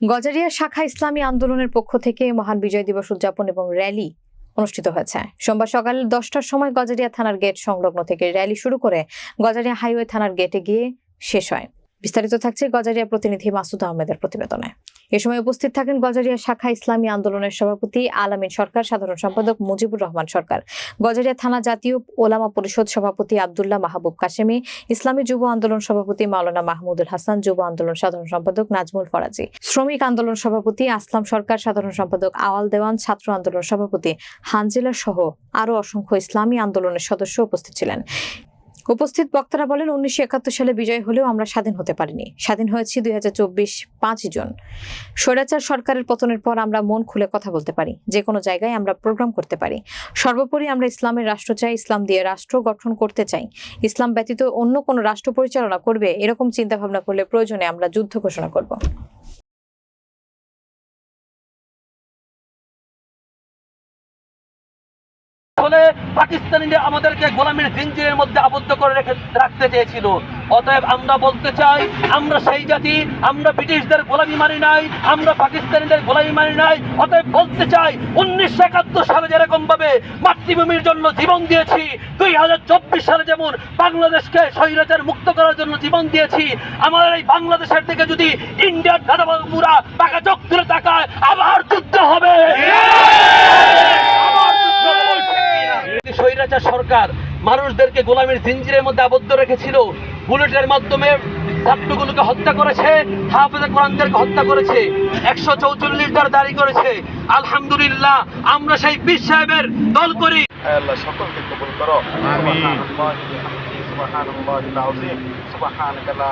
গজারিয়া শাখা ইসলামী আন্দোলনের পক্ষ থেকে মহান বিজয় দিবস উদযাপন এবং র্যালি অনুষ্ঠিত হয়েছে। সোমবার সকাল দশটার সময় গজারিয়া থানার গেট সংলগ্ন থেকে র্যালি শুরু করে গজারিয়া হাইওয়ে থানার গেটে গিয়ে শেষ হয়। বিস্তারিত থাকছে গজারিয়া প্রতিনিধি মাসুদ আহমেদের প্রতিবেদনে। এ সময় উপস্থিত থাকেন গজারিয়া শাখা ইসলামী আন্দোলনের সভাপতি আলামিন সরকার, সাধারণ সম্পাদক মুজিবুর রহমান সরকার, গজারিয়া থানা জাতীয় ওলামা পরিষদ সভাপতি আবদুল্লাহ মাহবুব কাশেমি, ইসলামী যুব আন্দোলন সভাপতি মাওলানা মাহমুদুল হাসান, যুব আন্দোলন সাধারণ সম্পাদক নাজমুল ফরাজি, শ্রমিক আন্দোলন সভাপতি আসলাম সরকার, সাধারণ সম্পাদক আওয়াল দেওয়ান, ছাত্র আন্দোলন সভাপতি হানজিলা সহ আরও অসংখ্য ইসলামী আন্দোলনের সদস্য উপস্থিত ছিলেন। উপস্থিত বক্তারা বলেন, উনিশশো একাত্তর সালে বিজয় হলেও আমরা স্বাধীন হতে পারিনি। স্বাধীন হয়েছি দুই হাজার চব্বিশ পাঁচ জুন। স্বৈরাচার সরকারের পতনের পর আমরা মন খুলে কথা বলতে পারি। যে কোনো জায়গায় আমরা প্রোগ্রাম করতে পারি। সর্বোপরি আমরা ইসলামের রাষ্ট্র চাই, ইসলাম দিয়ে রাষ্ট্র গঠন করতে চাই। ইসলাম ব্যতীত অন্য কোনো রাষ্ট্র পরিচালনা করবে, এরকম চিন্তা ভাবনা করলে প্রয়োজনে আমরা যুদ্ধ ঘোষণা করব। ফলে পাকিস্তানিরা আমাদেরকে গোলামীর জিঞ্জিরের মধ্যে আবদ্ধ করে রেখে রাখতে চেয়েছিল। অতএব আমরা বলতে চাই, আমরা সেই জাতি, আমরা ব্রিটিশদের গোলামি মানি নাই, আমরা পাকিস্তানিদের গোলামি মানি নাই। অতএব বলতে চাই, উনিশশো একাত্তর সালে যেরকম ভাবে মাতৃভূমির জন্য জীবন দিয়েছি, দুই হাজার চব্বিশ সালে যেমন বাংলাদেশকে স্বৈরাচার মুক্ত করার জন্য জীবন দিয়েছি, আমাদের এই বাংলাদেশের দিকে যদি ইন্ডিয়ার দাদাবাবুরা টাকা চোখ তুলে তাকায়, আবার যুদ্ধ হবে আবার যুদ্ধ হবে। এই স্বৈরাচার সরকার মানুষদেরকে গোলামের জিঞ্জিরের মধ্যে আবদ্ধ রেখেছিল। বুলেটের মাধ্যমে ছাত্রগুলোকে হত্যা করেছে হাফেজা কোরআনদেরকে হত্যা করেছে একশো চৌচল্লিশ দ্বার দাঁড়ি করেছে। আলহামদুলিল্লাহ আমরা সেই পীর সাহেবের দল করি। আল্লাহ সকলকে কবুল করো। আমিন। সুবহানাল্লাহি আযীম সুবহানাকা লা